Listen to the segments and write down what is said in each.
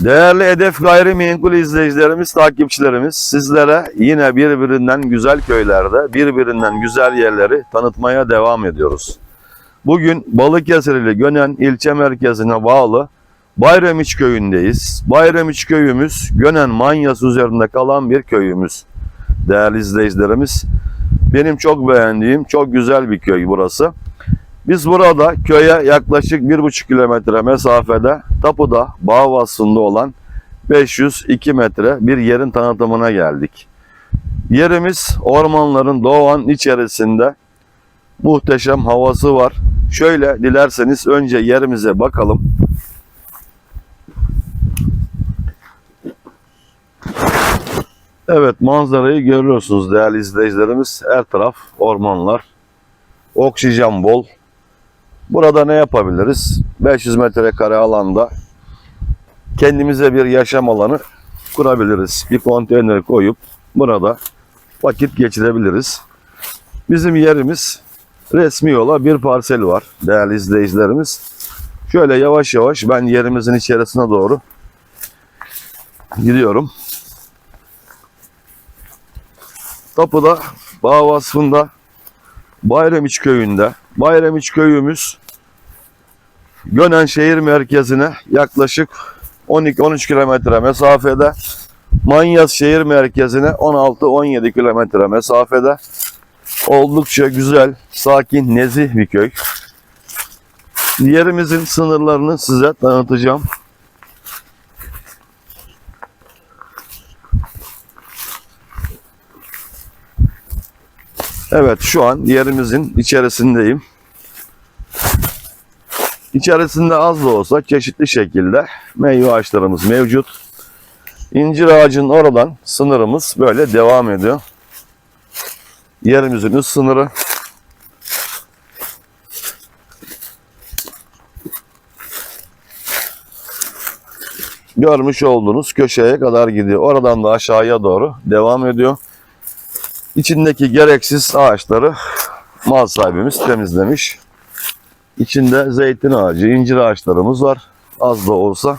Değerli Hedef Gayrimenkul izleyicilerimiz, takipçilerimiz sizlere yine birbirinden güzel köylerde, birbirinden güzel yerleri tanıtmaya devam ediyoruz. Bugün Balıkesir ile Gönen ilçe merkezine bağlı Bayramiç köyündeyiz. Bayramiç köyümüz Gönen Manyası üzerinde kalan bir köyümüz. Değerli izleyicilerimiz, benim çok beğendiğim çok güzel bir köy burası. Biz burada köye yaklaşık 1,5 kilometre mesafede tapuda bağ vasfında olan 502 metre bir yerin tanıtımına geldik. Yerimiz ormanların doğan içerisinde muhteşem havası var. Şöyle dilerseniz önce yerimize bakalım. Evet manzarayı görüyorsunuz değerli izleyicilerimiz. Her taraf ormanlar. Oksijen bol. Burada ne yapabiliriz? 500 metrekare alanda kendimize bir yaşam alanı kurabiliriz. Bir konteyner koyup burada vakit geçirebiliriz. Bizim yerimiz resmi yola bir parsel var değerli izleyicilerimiz. Şöyle yavaş yavaş ben yerimizin içerisine doğru gidiyorum. Tapuda bağ vasfında Bayramiç köyünde. Bayramiç köyümüz Gönen şehir merkezine yaklaşık 12-13 kilometre mesafede. Manyas şehir merkezine 16-17 kilometre mesafede. Oldukça güzel, sakin, nezih bir köy. Yerimizin sınırlarını size tanıtacağım. Evet şu an yerimizin içerisindeyim. İçerisinde az da olsa çeşitli şekilde meyve ağaçlarımız mevcut. İncir ağacının oradan sınırımız böyle devam ediyor. Yerimizin üst sınırı. Görmüş olduğunuz köşeye kadar gidiyor. Oradan da aşağıya doğru devam ediyor. İçindeki gereksiz ağaçları mal sahibimiz temizlemiş. İçinde zeytin ağacı, incir ağaçlarımız var. Az da olsa.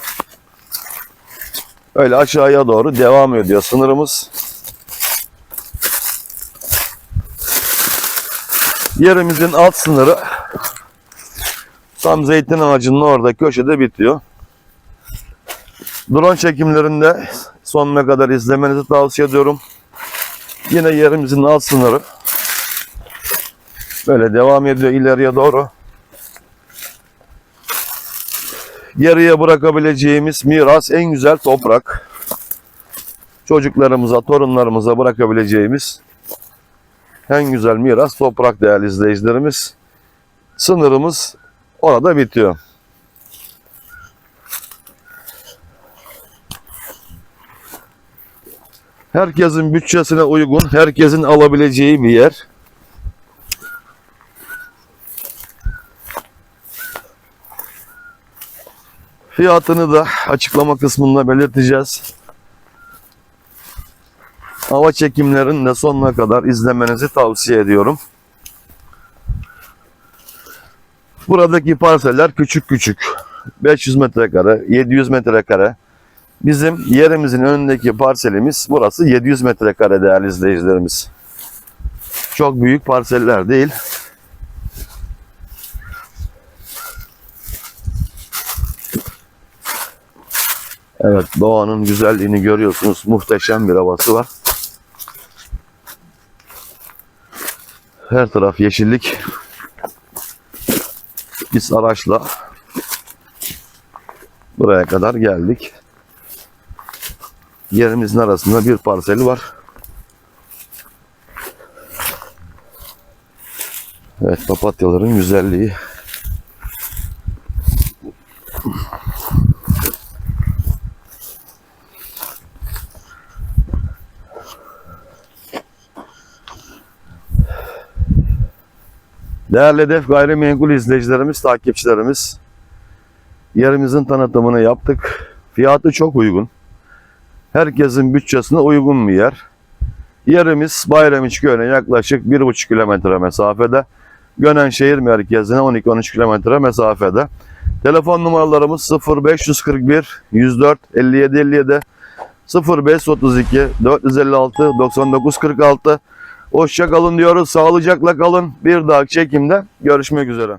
Öyle aşağıya doğru devam ediyor sınırımız. Yerimizin alt sınırı tam zeytin ağacının orada köşede bitiyor. Drone çekimlerinde sonuna kadar izlemenizi tavsiye ediyorum. Yine yerimizin alt sınırı. Böyle devam ediyor ileriye doğru. Geriye bırakabileceğimiz miras en güzel toprak. Çocuklarımıza, torunlarımıza bırakabileceğimiz en güzel miras toprak değerli izleyicilerimiz. Sınırımız orada bitiyor. Herkesin bütçesine uygun, herkesin alabileceği bir yer. Fiyatını da açıklama kısmında belirteceğiz. Hava çekimlerini de sonuna kadar izlemenizi tavsiye ediyorum. Buradaki parseller küçük küçük. 500 metrekare, 700 metrekare. Bizim yerimizin önündeki parselimiz burası 700 metrekare değerli izleyicilerimiz. Çok büyük parseller değil. Evet doğanın güzelliğini görüyorsunuz. Muhteşem bir havası var. Her taraf yeşillik. Biz araçla buraya kadar geldik. Yerimizin arasında bir parseli var. Evet papatyaların güzelliği. Değerli Hedef Gayrimenkul izleyicilerimiz, takipçilerimiz, yerimizin tanıtımını yaptık. Fiyatı çok uygun. Herkesin bütçesine uygun bir yer. Yerimiz Bayramiç Köyü'ne yaklaşık 1,5 kilometre mesafede. Gönen şehir merkezine 12-13 kilometre mesafede. Telefon numaralarımız 0541 104 57 57 0532 456 99 46 Hoşça diyoruz. Sağlıcakla kalın. Bir dahaki çekimde görüşmek üzere.